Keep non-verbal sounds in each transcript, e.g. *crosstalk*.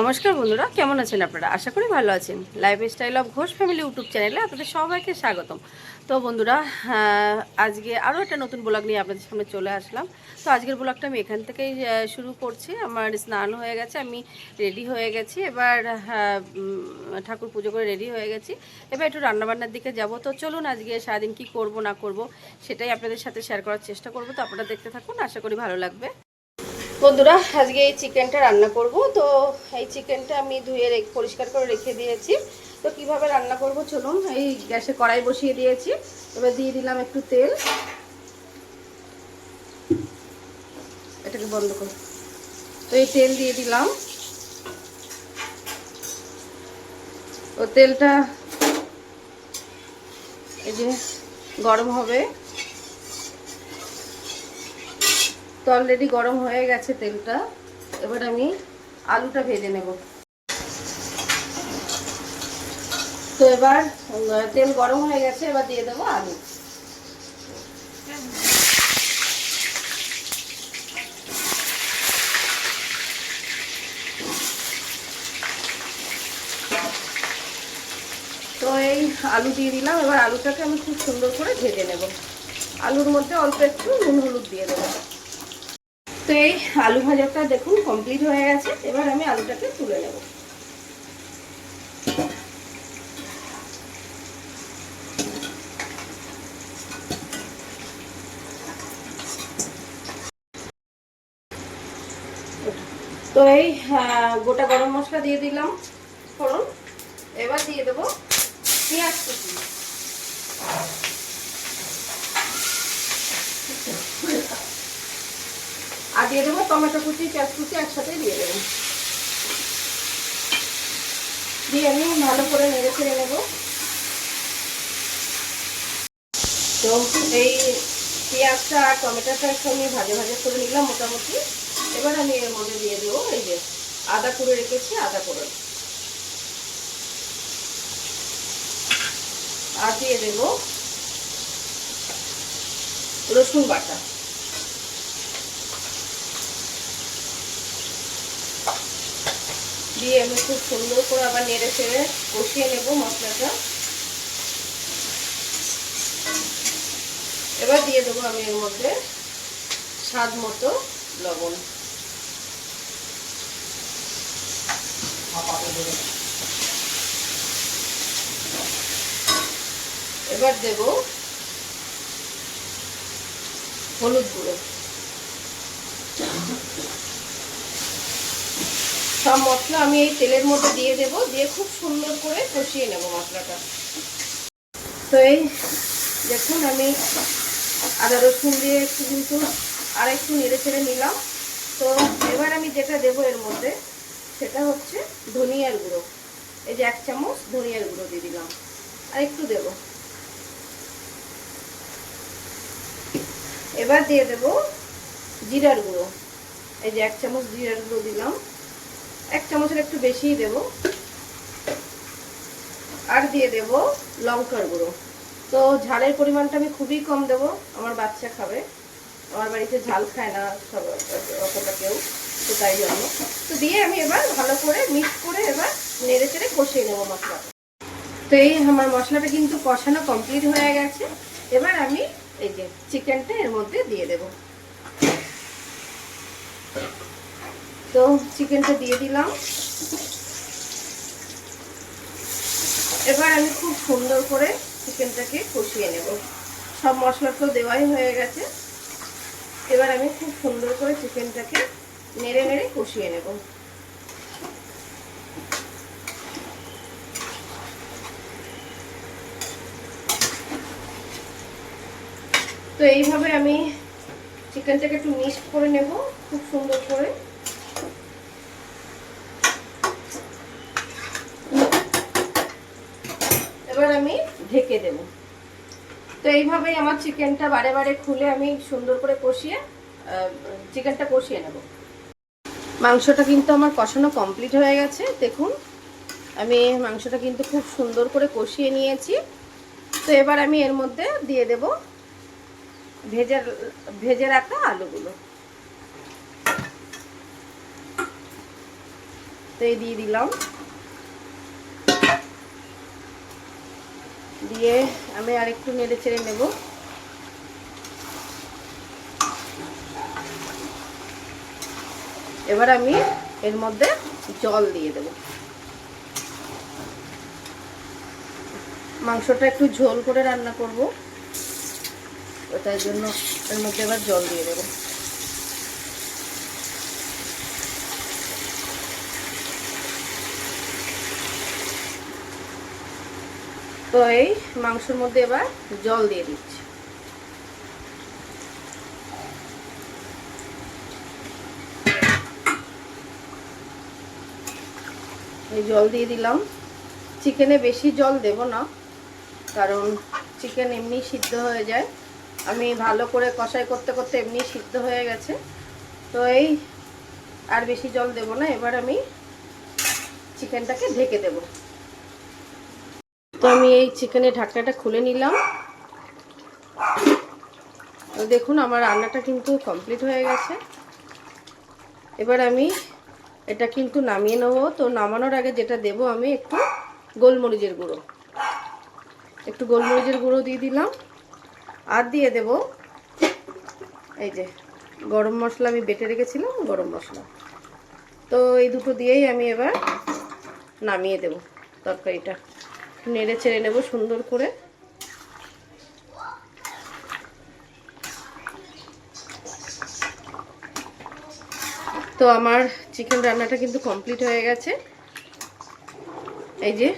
নমস্কার বন্ধুরা, কেমন আছেন আপনারা? আশা করি ভালো আছেন। Lifestyle of Ghosh family YouTube চ্যানেলে আপনাদের সবাইকে স্বাগতম। তো বন্ধুরা আজকে আরও একটা নতুন ব্লগ নিয়ে আপনাদের সামনে চলে আসলাম। তো আজকের ব্লগটা আমি এখান থেকেই শুরু করছি। আমার স্নান হয়ে গেছে, আমি রেডি হয়ে গেছি। এবার ঠাকুর পুজো করে রেডি হয়ে গেছি। এবার একটু রান্নাবান্নার দিকে যাব। তো চলুন আজকে সারাদিন কি করব, না করব, সেটাই আপনাদের সাথে শেয়ার করার চেষ্টা করব। তো আপনারা দেখতে থাকুন, আশা করি ভালো লাগবে। বন্ধুরা, আজকে এই চিকেনটা রান্না করব। তো এই চিকেনটা আমি ধুয়ে পরিষ্কার করে রেখে দিয়েছি। তো কীভাবে রান্না করব চলুন, এই গ্যাসে কড়াই বসিয়ে দিয়েছি। এবার দিয়ে দিলাম একটু তেল। এটাকে বন্ধ করো। তো এই তেল দিয়ে দিলাম। ও তেলটা এই যে গরম হবে। তো অলরেডি গরম হয়ে গেছে তেলটা। এবার আমি আলুটা ভেজে নেব। তো এবার তেল গরম হয়ে গেছে, এবার দিয়ে দেবো আলু। তো এই আলু দিয়ে দিলাম, এবার আলুটাকে আমি খুব সুন্দর করে ভেজে নেব। আলুর মধ্যে অল্প একটু নুন, হলুদ দিয়ে দেবো। তো এই আলু ভাজাটা দেখুন কমপ্লিট হয়ে গেছে। এবার আমি আলুটাকে তুলে নেব। তো এই গোটা গরম মশলা দিয়ে দিলাম ফোড়ন। এবার দিয়ে দেবো পেঁয়াজ কুচি। আর দিয়ে দেবো টমেটো কুচি, পেঁয়াজ কুচি একসাথে দিয়ে দেবো। দিয়ে আমি ভালো করে নেড়ে ফেড়ে নেব। তো এই পেঁয়াজটা আর টমেটোটা একটু আমি ভাজে ভাজে করে নিলাম মোটামুটি। এবার আমি এর মধ্যে দিয়ে দেবো এই যে আদা করে রেখেছি, আদা করে আর দিয়ে দেবো রসুন বাটা। দিয়ে আমি খুব সুন্দর করে আবার নেড়ে চেড়ে কষিয়ে নেব মশলাটা। এবার দিয়ে দেবো আমি এর মধ্যে স্বাদ মতো লবণ। এবার দেব হলুদ গুঁড়ো। সব মশলা আমি এই তেলের মধ্যে দিয়ে দেব, দিয়ে খুব সুন্দর করে কষিয়ে নেব মশলাটা। তো এই দেখুন, আমি আদা, রসুন দিয়ে একটু কিন্তু আর একটু নেড়ে ছেড়ে নিলাম। তো এবার আমি যেটা দেবো এর মধ্যে, সেটা হচ্ছে ধনিয়ার গুঁড়ো। এই যে এক চামচ ধনিয়ার গুঁড়ো দিয়ে দিলাম। আর একটু দেব। এবার দিয়ে দেব জিরার গুঁড়ো। এই যে এক চামচ জিরার গুঁড়ো দিলাম। এক চামচের একটু বেশিই দেব। আর দিয়ে দেব লঙ্কার গুঁড়ো। তো ঝালের পরিমাণটা আমি খুবই কম দেব, আমার বাচ্চা খাবে। আমার বাড়িতে ঝাল খায় না সব, অতটা কেউ, তো তাই জন্য। তো দিয়ে আমি এবার ভালো করে মিক্স করে এবার নেড়ে চেড়ে কষিয়ে নেব মশলাটা তো এই আমার মশলাটা কিন্তু কষানো কমপ্লিট হয়ে গেছে। এবার আমি এই যে চিকেনটা এর মধ্যে দিয়ে দেব। তো চিকেনটা দিয়ে দিলাম। এবার আমি খুব সুন্দর করে চিকেনটাকে কষিয়ে নেব। সব মশলা তো দেওয়াই হয়ে গেছে। এবার আমি খুব সুন্দর করে চিকেনটাকে নেড়ে নেড়ে কষিয়ে নেব। তো এইভাবে আমি চিকেনটাকে একটু মিক্সড করে নেব খুব সুন্দর করে। আমি ঢেকে দেব। তো এইভাবেই আমার চিকেনটা বারে বারে খুলে আমি সুন্দর করে কষিয়ে চিকেনটা কষিয়ে নেব। মাংসটা কিন্তু আমার কষানো কমপ্লিট হয়ে গেছে। দেখুন, আমি মাংসটা কিন্তু খুব সুন্দর করে কষিয়ে নিয়েছি। তো এবার আমি এর মধ্যে দিয়ে দেব ভেজে ভেজে রাখা আলুগুলো। তো এই দিয়ে দিলাম। দিয়ে আমি আরেকটু নেড়ে চেড়ে নেব। এবার আমি এর মধ্যে জল দিয়ে দেব। মাংসটা একটু ঝোল করে রান্না করব। ওটার জন্য এর মধ্যে এবার জল দিয়ে দেবো। তো এই মাংসের মধ্যে এবার জল দিয়ে দিচ্ছি। এই জল দিয়ে দিলাম। চিকেনে বেশি জল দেব না, কারণ চিকেন এমনি সিদ্ধ হয়ে যায়। আমি ভালো করে কষাই করতে করতে এমনি সিদ্ধ হয়ে গেছে। তো এই আর বেশি জল দেব না, এবার আমি চিকেনটাকে ঢেকে দেবো। তো আমি এই চিকেনের ঢাকনাটা খুলে নিলাম। দেখুন, আমার রান্নাটা কিন্তু কমপ্লিট হয়ে গেছে। এবার আমি এটা কিন্তু নামিয়ে নেব। তো নামানোর আগে যেটা দেব, আমি একটু গোলমরিচের গুঁড়ো। একটু গোলমরিচের গুঁড়ো দিয়ে দিলাম। আর দিয়ে দেব এই যে গরম মশলা, আমি বেটে রেখেছিলাম গরম মশলা। তো এই দুটো দিয়েই আমি এবার নামিয়ে দেব তরকারিটা। নেড়ে চেড়ে নেব সুন্দর করে। তো আমার চিকেন রান্নাটা কিন্তু কমপ্লিট হয়ে গেছে। এই যে,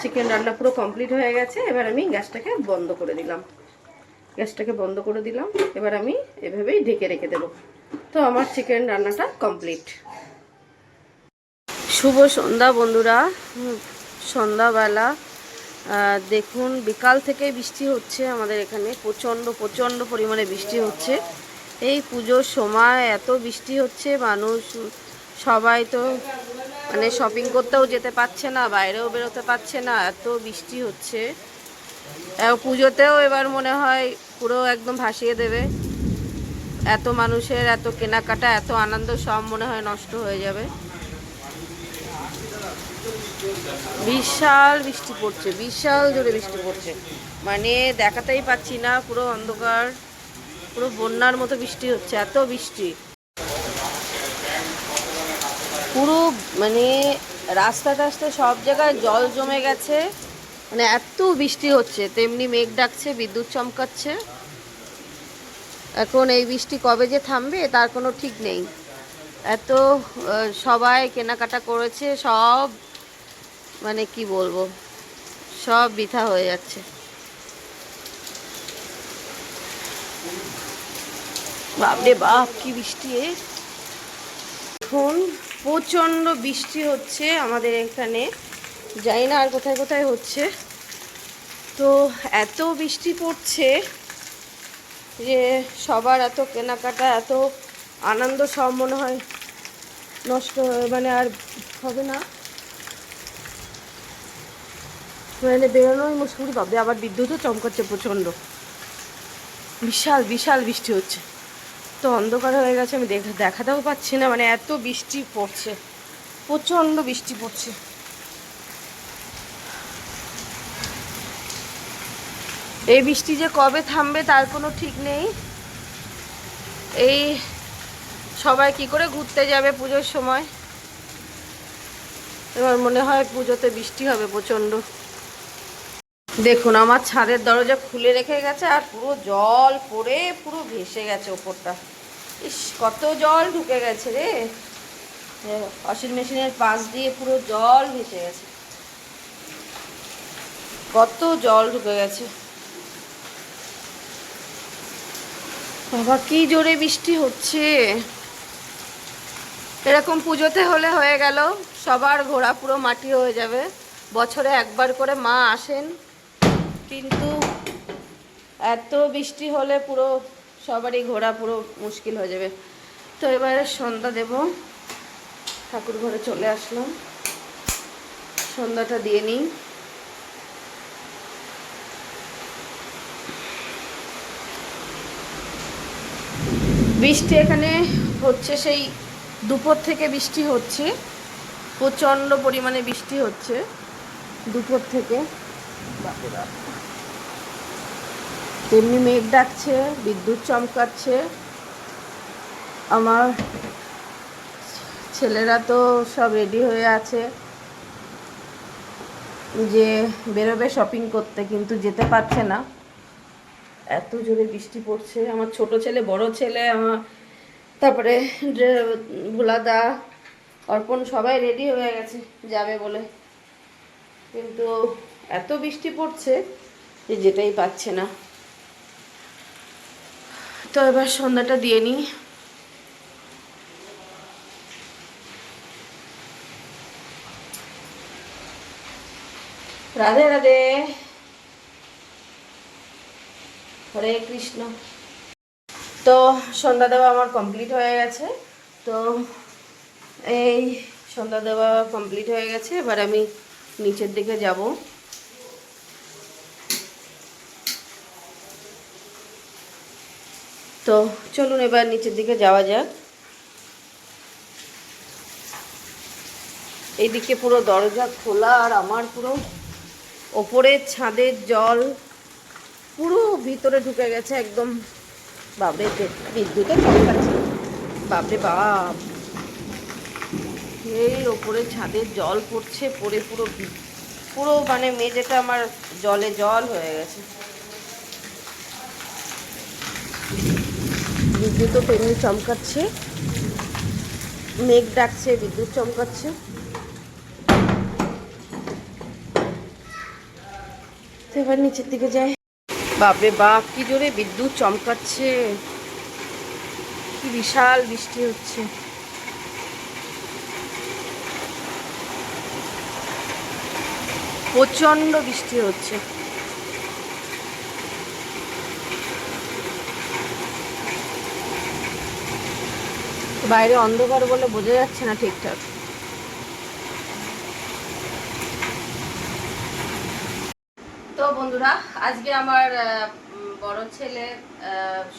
চিকেন রান্না পুরো কমপ্লিট হয়ে গেছে। এবার আমি গ্যাসটাকে বন্ধ করে দিলাম। গ্যাসটাকে বন্ধ করে দিলাম। এবার আমি এভাবেই ঢেকে রেখে দেব। তো আমার চিকেন রান্নাটা কমপ্লিট। শুভ সন্ধ্যা বন্ধুরা। সন্ধ্যাবেলা দেখুন বিকাল থেকে বৃষ্টি হচ্ছে আমাদের এখানে, প্রচণ্ড প্রচণ্ড পরিমাণে বৃষ্টি হচ্ছে। এই পুজোর সময় এত বৃষ্টি হচ্ছে, মানুষ সবাই তো মানে শপিং করতেও যেতে পারছে না, বাইরেও বেরোতে পারছে না, এত বৃষ্টি হচ্ছে। পুজোতেও এবার মনে হয় পুরো একদম ভাসিয়ে দেবে। এত মানুষের, এত কেনাকাটা, এত আনন্দ সব মনে হয় নষ্ট হয়ে যাবে। বিশাল বৃষ্টি পড়ছে, বিশাল জোরে বৃষ্টি পড়ছে। মানে দেখাতেই পাচ্ছি না, পুরো অন্ধকার, পুরো বন্যার মতো বৃষ্টি হচ্ছে, এত বৃষ্টি। পুরো মানে রাস্তা টাস্তা সব জায়গায় জল জমে গেছে মানে এত বৃষ্টি হচ্ছে, তেমনি মেঘ ডাকছে, বিদ্যুৎ চমকাচ্ছে। এখন এই বৃষ্টি কবে যে থামবে, তার কোনো ঠিক নেই। এত সবাই কেনাকাটা করেছে, সব মানে কি বলব, সব বৃথা হয়ে যাচ্ছে। বাপরে বাপ, কি বৃষ্টি এখন প্রচণ্ড বৃষ্টি হচ্ছে আমাদের এখানে। জানি না আর কোথায় কোথায় হচ্ছে। তো এত বৃষ্টি পড়ছে যে সবার এত কেনাকাটা, এত আনন্দ সব মনে হয় নষ্ট মানে আর হবে না। মানে বেরোনোই মুশকিল পাবে আবার বিদ্যুৎও চমকাচ্ছে প্রচণ্ড। বিশাল বিশাল বৃষ্টি হচ্ছে। তো অন্ধকার হয়ে গেছে, আমি দেখাতেও পাচ্ছি না মানে এত বৃষ্টি পড়ছে। প্রচণ্ড বৃষ্টি পড়ছে। এই বৃষ্টি যে কবে থামবে, তার কোনো ঠিক নেই। এই সবাই কি করে ঘুরতে যাবে পুজোর সময়? এবার মনে হয় পুজোতে বৃষ্টি হবে প্রচণ্ড। দেখুন, আমার ছাদের দরজা খুলে রেখে গেছে আর পুরো জল পড়ে, পুরো ভেসে গেছে ওপরটা। ইস, কত জল ঢুকে গেছে রে। ওয়াশিং মেশিনের পাশ দিয়ে পুরো জল ভেসে গেছে। কত জল ঢুকে গেছে। বাবা, কি জোরে বৃষ্টি হচ্ছে। এরকম পুজোতে হলে হয়ে গেল। সবার ঘোড়া পুরো মাটি হয়ে যাবে। বছরে একবার করে মা আসেন। কিন্তু এত বৃষ্টি হলে পুরো সবারই ঘোরা পুরো মুশকিল হয়ে যাবে। তো এবারে সন্ধ্যা দেব। ঠাকুর ঘরে চলে আসলাম। সন্ধ্যাটা দিয়ে নিই। বৃষ্টি এখানে হচ্ছে সেই দুপুর থেকে বৃষ্টি হচ্ছে। প্রচণ্ড পরিমাণে বৃষ্টি হচ্ছে দুপুর থেকে। বাপরে বাপ। তেমনি মেঘ ডাকছে, বিদ্যুৎ চমকাচ্ছে। আমার ছেলেরা তো সব রেডি হয়ে আছে যে বেরোবে শপিং করতে, কিন্তু যেতে পারছে না। এত জোরে বৃষ্টি পড়ছে। আমার ছোট ছেলে, বড় ছেলে, আমার তারপরে ভোলাদা, অর্পণ সবাই রেডি হয়ে গেছে, যাবে বলে। কিন্তু এত বৃষ্টি পড়ছে যে যেটাই পাচ্ছে না। তো এবার সন্ধ্যাটা দিয়ে নিই। রাধে রাধে। হরে কৃষ্ণ। তো সন্ধ্যা দেওয়া আমার কমপ্লিট হয়ে গেছে। তো এই সন্ধ্যা দেওয়া কমপ্লিট হয়ে গেছে। এবার আমি নিচের দিকে যাব। তো চলুন এবার নিচের দিকে যাওয়া যাক। এইদিকে পুরো দরজা খোলা আর আমার পুরো ওপরের ছাদের জল পুরো ভিতরে ঢুকে গেছে একদম। বাবরে বিদ্যুতে চমকাচ্ছে বাবরে বাপ। এই ওপরে ছাদের জল পড়ছে, পড়ে পুরো পুরো মানে মেঝেটা আমার জলে জল হয়ে গেছে। বিদ্যুৎও তেমনি চমকাচ্ছে। মেঘ ডাকছে, বিদ্যুৎ চমকাচ্ছে। এবার নিচের দিকে যাই। বাপরে বাপ, কি জোরে বিদ্যুৎ চমকাচ্ছে। কি বিশাল বৃষ্টি হচ্ছে। প্রচণ্ড বৃষ্টি হচ্ছে। বাইরে অন্ধকার বলে বোঝা যাচ্ছে না ঠিকঠাক। তো বন্ধুরা, আজকে আমার বড় ছেলে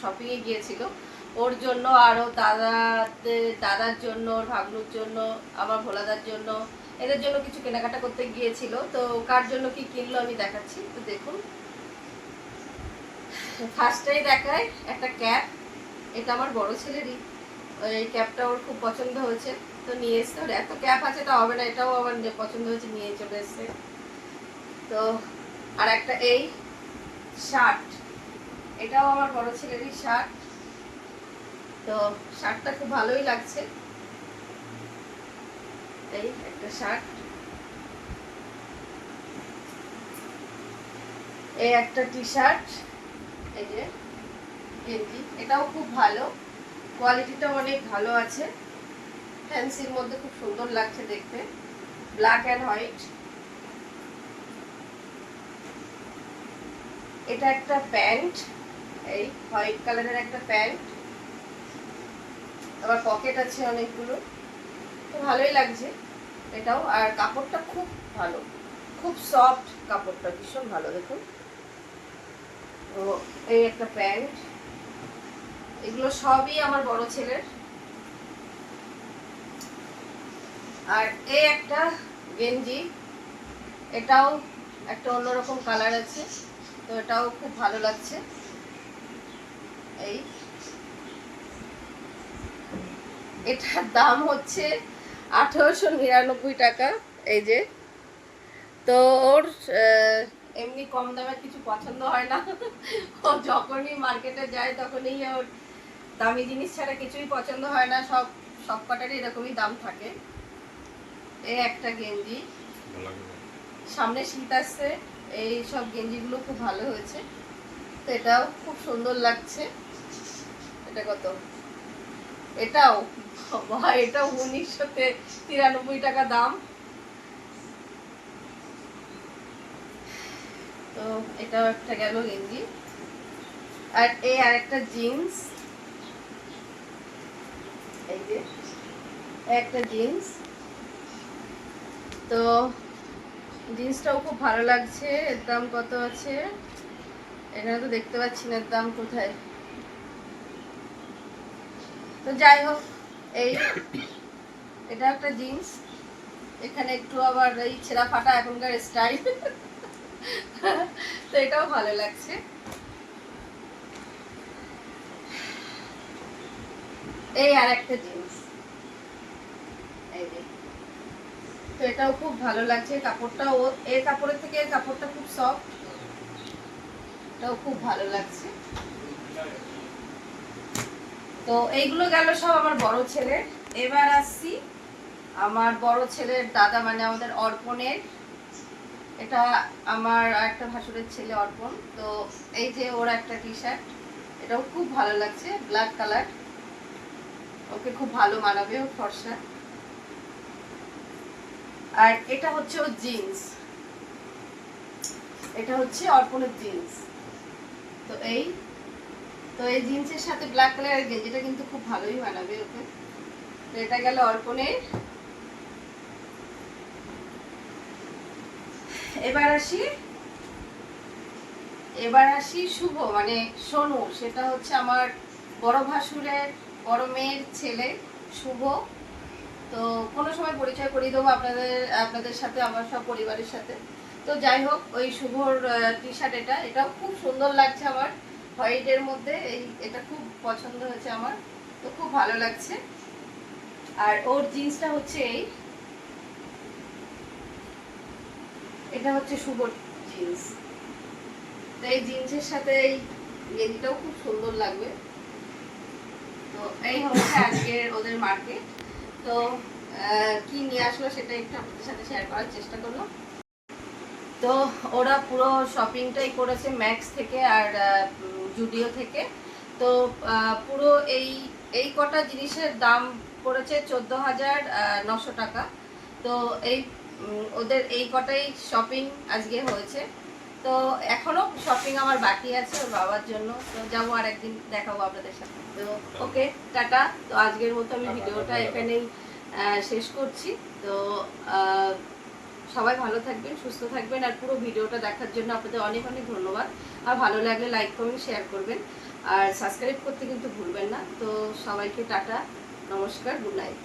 শপিংয়ে গিয়েছিল। ওর জন্য আরও দাদাদের দাদার জন্য, ওর ভাগনুর জন্য, আমার ভোলাদার জন্য, এদের জন্য কিছু কেনাকাটা করতে গিয়েছিল। তো কার জন্য কি কিনলো আমি দেখাচ্ছি। তো দেখুন। ফার্স্টেই দেখায় একটা ক্যাপ এটা আমার বড় ছেলেরই। এই ক্যাপটা ওর খুব পছন্দ হয়েছে। তো নিয়ে এসছে। ওর এত ক্যাপ আছে তা হবে না, এটাও আমার পছন্দ হয়েছে, নিয়ে চলে এসছে। তো আর একটা এই শার্ট। এটাও আমার বড় ছেলেরই শার্ট। তো শার্টটা খুব ভালোই লাগছে। এই একটা শার্ট। এই একটা টি শার্ট এই যে এটাও খুব ভালো। কোয়ালিটিটা অনেক ভালো আছে। ফ্যান্সির মধ্যে খুব সুন্দর লাগছে দেখতে। ব্ল্যাক অ্যান্ড হোয়াইট এটা একটা প্যান্ট। এই হোয়াইট কালারের একটা প্যান্ট। আবার পকেট আছে অনেকগুলো। তো ভালোই লাগছে এটাও। আর কাপড়টা খুব ভালো। খুব সফট কাপড়টা, ভীষণ ভালো, দেখুন। তো এই একটা প্যান্ট। এগুলো সবই আমার বড় ছেলের। আর এই একটা গেঞ্জি, এটাও একটা অন্যরকম কালার আছে, তো এটাও খুব ভালো লাগছে। এই। এটার দাম হচ্ছে আঠারোশো নিরানব্বই টাকা, এই যে। তো ওর এমনি কম দামের কিছু পছন্দ হয় না। ও যখনই মার্কেটে যায়, তখনই ওর দামি জিনিস ছাড়া কিছুই পছন্দ হয় না সব সব কটারই এরকমই দাম থাকে। এই একটা গেঞ্জি। সামনে শীত আসছে এই সব গেঞ্জিগুলো খুব ভালো হয়েছে। তো এটাও খুব সুন্দর লাগছে। এটা কত? এটাও? বাবা, এটাও উনিশশো তিরানব্বই টাকা দাম। তো এটাও একটা গেল গেঞ্জি। আর এই আরেকটা জিন্স। একটা জিন্স তো জিন্সটাও খুব ভালো লাগছে, এর দাম কত আছে? এখানে তো দেখতে পাচ্ছি না এর দাম কোথায়। তো যাই হোক, এই এটা একটা জিন্স এখানে একটু আবার এই ছেঁড়া ফাটা এখনকার স্টাইল *laughs* তো এটাও ভালো লাগছে। এই আর একটা জিনিস। এই তো এটাও খুব ভালো লাগছে। কাপড়টা ও এর কাপড়ের থেকে কাপড়টা খুব সফট এটাও খুব ভালো লাগছে। তো এইগুলো গেল সব আমার বড় ছেলের। এবার আসছি আমার বড় ছেলের দাদা মানে আমাদের অর্পণের। এটা আমার একটা ভাসুরের ছেলে অর্পণ। তো এই যে ওর একটা টি শার্ট এটাও খুব ভালো লাগছে ব্ল্যাক কালার ওকে খুব ভালো মানাবে ও ফর্সা। আর এটা হচ্ছে ওর জিন্স এটা হচ্ছে অর্পণের জিন্স তো এই তো এই জিন্সের সাথে ব্ল্যাক কালারের গেঞ্জিটা কিন্তু খুব ভালোই মানাবে ওকে। তো এটা গেল অর্পণের। এবার আসি এবার আসি শুভ মানে সোনু। সেটা হচ্ছে আমার বড় ভাসুরের বড় মেয়ের ছেলে, শুভ। তো কোনো সময় পরিচয় করিয়ে দেবো আপনাদের আপনাদের সাথে, আমার সব পরিবারের সাথে। তো যাই হোক, ওই শুভর টি শার্ট এটা, এটাও খুব সুন্দর লাগছে আমার। হোয়াইটের মধ্যে এই, এটা খুব পছন্দ হয়েছে আমার। তো খুব ভালো লাগছে। আর ওর জিন্সটা হচ্ছে এই। এটা হচ্ছে শুভর জিন্স। তো এই জিন্সের সাথে এই গেঞ্জিটাও খুব সুন্দর লাগবে। তো এই হচ্ছে আজকের ওদের মার্কেট তো কি নিয়ে আসলো সেটা একটু আপনাদের সাথে শেয়ার করার চেষ্টা করলাম। তো ওরা পুরো শপিংটাই করেছে ম্যাক্স থেকে আর জুডিও থেকে। তো পুরো এই এই কটা জিনিসের দাম পড়েছে চোদ্দ হাজার নশো টাকা। তো এই ওদের এই কটাই শপিং আজকে হয়েছে। তো এখনও শপিং আমার বাকি আছে ওর বাবার জন্য। তো যাব আর একদিন দেখাবো আপনাদের সাথে। তো ওকে, টাটা। তো আজকের মতো আমি ভিডিওটা এখানেই শেষ করছি। তো সবাই ভালো থাকবেন, সুস্থ থাকবেন, আর পুরো ভিডিওটা দেখার জন্য আপনাদের অনেক অনেক ধন্যবাদ। আর ভালো লাগলে লাইক করবেন শেয়ার করবেন। আর সাবস্ক্রাইব করতে কিন্তু ভুলবেন না। তো সবাইকে টাটা, নমস্কার গুড নাইট